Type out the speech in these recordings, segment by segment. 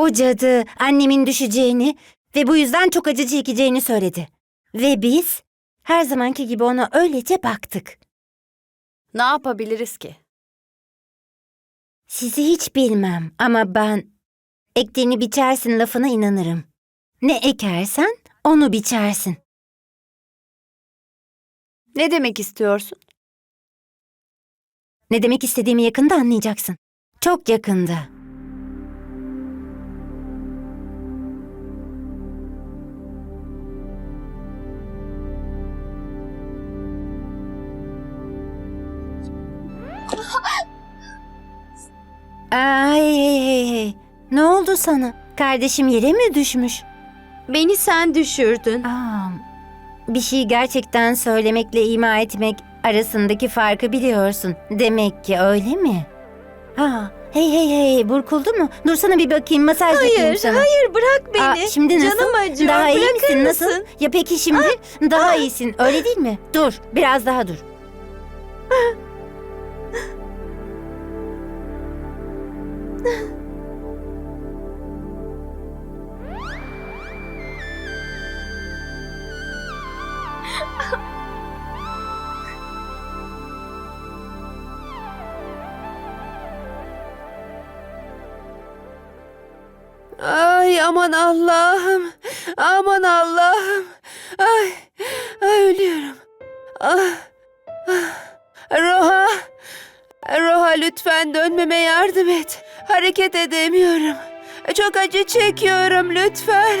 O cadı annemin düşeceğini ve bu yüzden çok acı çekeceğini söyledi. Ve biz her zamanki gibi ona öylece baktık. Ne yapabiliriz ki? Sizi hiç bilmem ama ben ektiğini biçersin lafına inanırım. Ne ekersen onu biçersin. Ne demek istiyorsun? Ne demek istediğimi yakında anlayacaksın. Çok yakında. Ne oldu sana? Kardeşim yere mi düşmüş? Beni sen düşürdün. Aa, bir şey gerçekten söylemekle ima etmek arasındaki farkı biliyorsun. Demek ki öyle mi? Ha, hey hey hey burkuldu mu? Dursana bir bakayım masaj yapayım Hayır, sana. hayır bırak beni. Aa, şimdi nasıl? Canım acıyor. Daha iyi Bırakır misin? mısın? Nasıl? Ya peki şimdi? daha iyisin. Öyle değil mi? Dur. Biraz daha dur. Aman Allah'ım. Aman Allah'ım. Ay, ay ölüyorum. Ah, ah. Roha. Roha lütfen dönmeme yardım et. Hareket edemiyorum. Çok acı çekiyorum lütfen.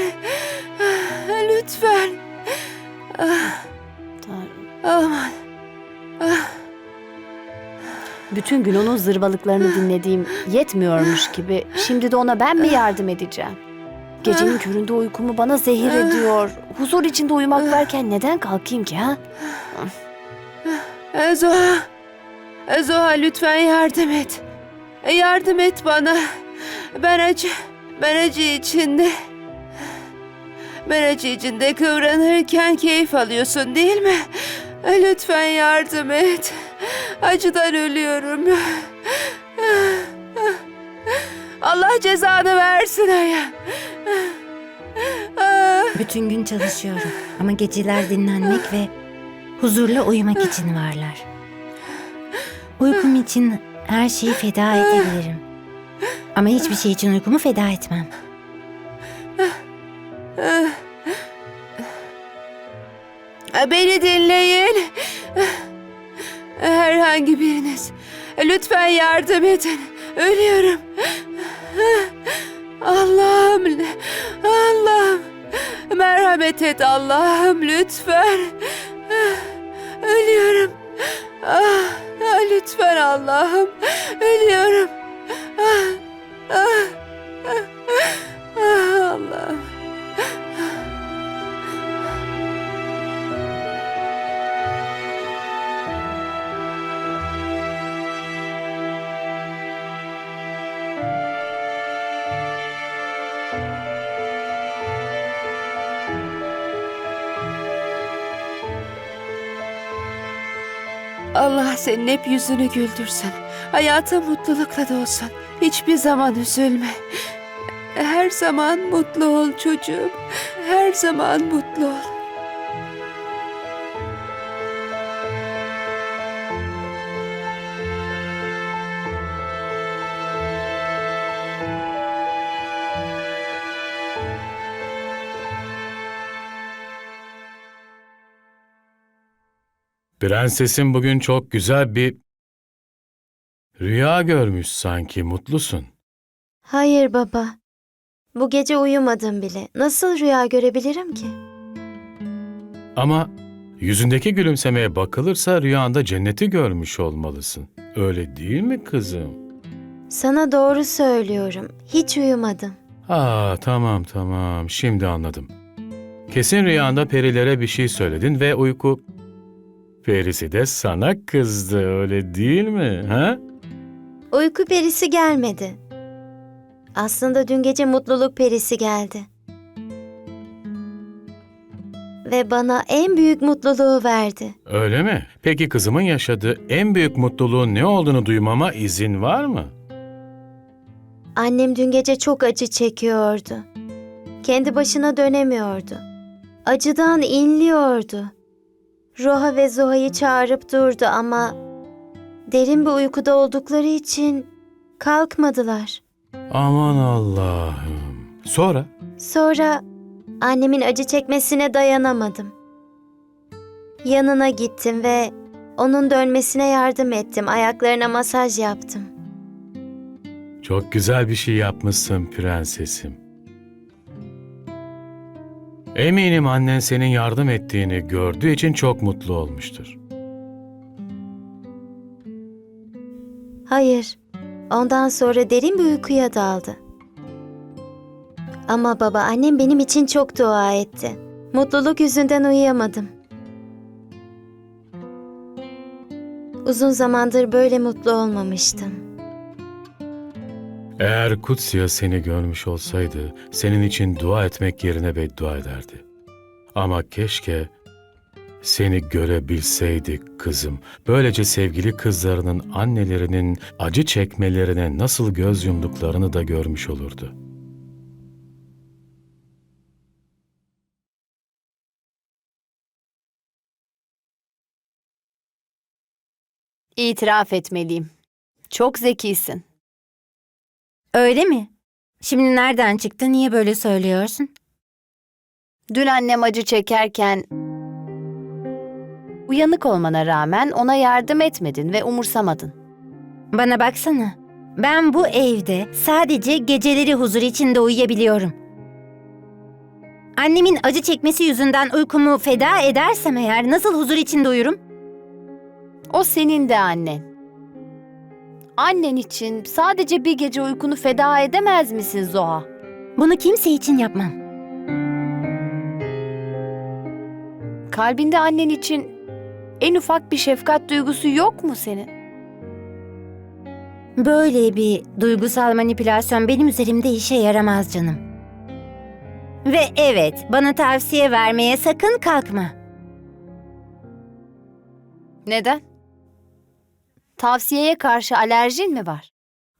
Ah, Lütfen. Ah, aman. Bütün gün onun zırvalıklarını dinlediğim yetmiyormuş gibi şimdi de ona ben mi yardım edeceğim? Gecenin köründe uykumu bana zehir ediyor. Huzur içinde uyumak varken neden kalkayım ki ha? Zoha. Zoha lütfen yardım et. Yardım et bana. Ben acı, ben acı içinde. Ben acı içinde kıvranırken keyif alıyorsun değil mi? Lütfen yardım et. Acıdan ölüyorum. Allah cezanı versin Aya. Bütün gün çalışıyorum. Ama geceler dinlenmek ve huzurla uyumak için varlar. Uykum için her şeyi feda edebilirim. Ama hiçbir şey için uykumu feda etmem. Beni dinleyin. Herhangi biriniz. Lütfen yardım edin. Ölüyorum. Allah'ım. Allah'ım. Merhamet et Allah'ım lütfen. Ölüyorum. Ah, lütfen Allah'ım. Ölüyorum. Ah, ah, Allah senin hep yüzünü güldürsün. Hayata mutlulukla dolsun. Hiçbir zaman üzülme. Her zaman mutlu ol çocuğum. Her zaman mutlu ol. Prensesin bugün çok güzel bir rüya görmüş sanki. Mutlusun. Hayır baba. Bu gece uyumadım bile. Nasıl rüya görebilirim ki? Ama yüzündeki gülümsemeye bakılırsa rüyanda cenneti görmüş olmalısın. Öyle değil mi kızım? Sana doğru söylüyorum. Hiç uyumadım. Aa tamam tamam şimdi anladım. Kesin rüyanda perilere bir şey söyledin ve uyku perisi de sana kızdı öyle değil mi? Ha? Uyku perisi gelmedi. Aslında dün gece mutluluk perisi geldi. Ve bana en büyük mutluluğu verdi. Öyle mi? Peki kızımın yaşadığı en büyük mutluluğun ne olduğunu duymama izin var mı? Annem dün gece çok acı çekiyordu. Kendi başına dönemiyordu. Acıdan inliyordu. Roha ve Zoha'yı çağırıp durdu ama derin bir uykuda oldukları için kalkmadılar. Aman Allah'ım. Sonra? Sonra annemin acı çekmesine dayanamadım. Yanına gittim ve onun dönmesine yardım ettim. Ayaklarına masaj yaptım. Çok güzel bir şey yapmışsın prensesim. Eminim annen senin yardım ettiğini gördüğü için çok mutlu olmuştur. Hayır. Ondan sonra derin bir uykuya daldı. Ama baba annem benim için çok dua etti. Mutluluk yüzünden uyuyamadım. Uzun zamandır böyle mutlu olmamıştım. Eğer Kutsiya seni görmüş olsaydı, senin için dua etmek yerine beddua ederdi. Ama keşke seni görebilseydik kızım. Böylece sevgili kızlarının annelerinin acı çekmelerine nasıl göz yumduklarını da görmüş olurdu. İtiraf etmeliyim. Çok zekisin. Öyle mi? Şimdi nereden çıktı? Niye böyle söylüyorsun? Dün annem acı çekerken uyanık olmana rağmen ona yardım etmedin ve umursamadın. Bana baksana. Ben bu evde sadece geceleri huzur içinde uyuyabiliyorum. Annemin acı çekmesi yüzünden uykumu feda edersem eğer nasıl huzur içinde uyurum? O senin de annen. Annen için sadece bir gece uykunu feda edemez misin Zoha? Bunu kimse için yapmam. Kalbinde annen için en ufak bir şefkat duygusu yok mu senin? Böyle bir duygusal manipülasyon benim üzerimde işe yaramaz canım. Ve evet, bana tavsiye vermeye sakın kalkma. Neden? Tavsiyeye karşı alerjin mi var?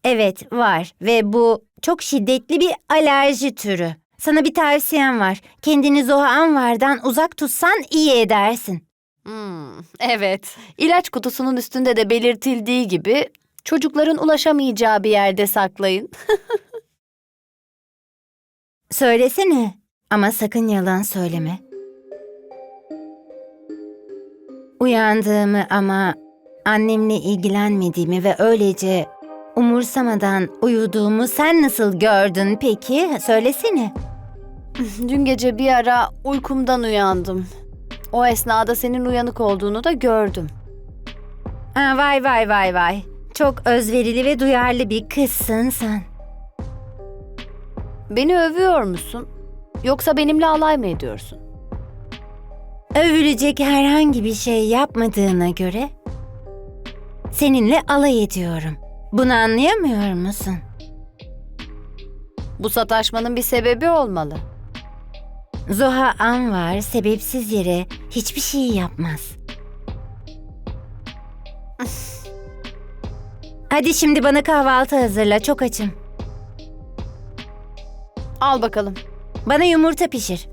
Evet, var ve bu çok şiddetli bir alerji türü. Sana bir tavsiyem var. Kendini Zoha Anvar'dan uzak tutsan iyi edersin. Hmm, evet. İlaç kutusunun üstünde de belirtildiği gibi çocukların ulaşamayacağı bir yerde saklayın. Söylesene ama sakın yalan söyleme. Uyandığımı ama annemle ilgilenmediğimi ve öylece umursamadan uyuduğumu sen nasıl gördün peki? Söylesene. Dün gece bir ara uykumdan uyandım. O esnada senin uyanık olduğunu da gördüm. Ha, vay vay vay vay. Çok özverili ve duyarlı bir kızsın sen. Beni övüyor musun? Yoksa benimle alay mı ediyorsun? Övülecek herhangi bir şey yapmadığına göre seninle alay ediyorum. Bunu anlayamıyor musun? Bu sataşmanın bir sebebi olmalı. Zoha Anvar sebepsiz yere hiçbir şey yapmaz. Hadi şimdi bana kahvaltı hazırla, çok açım. Al bakalım. Bana yumurta pişir.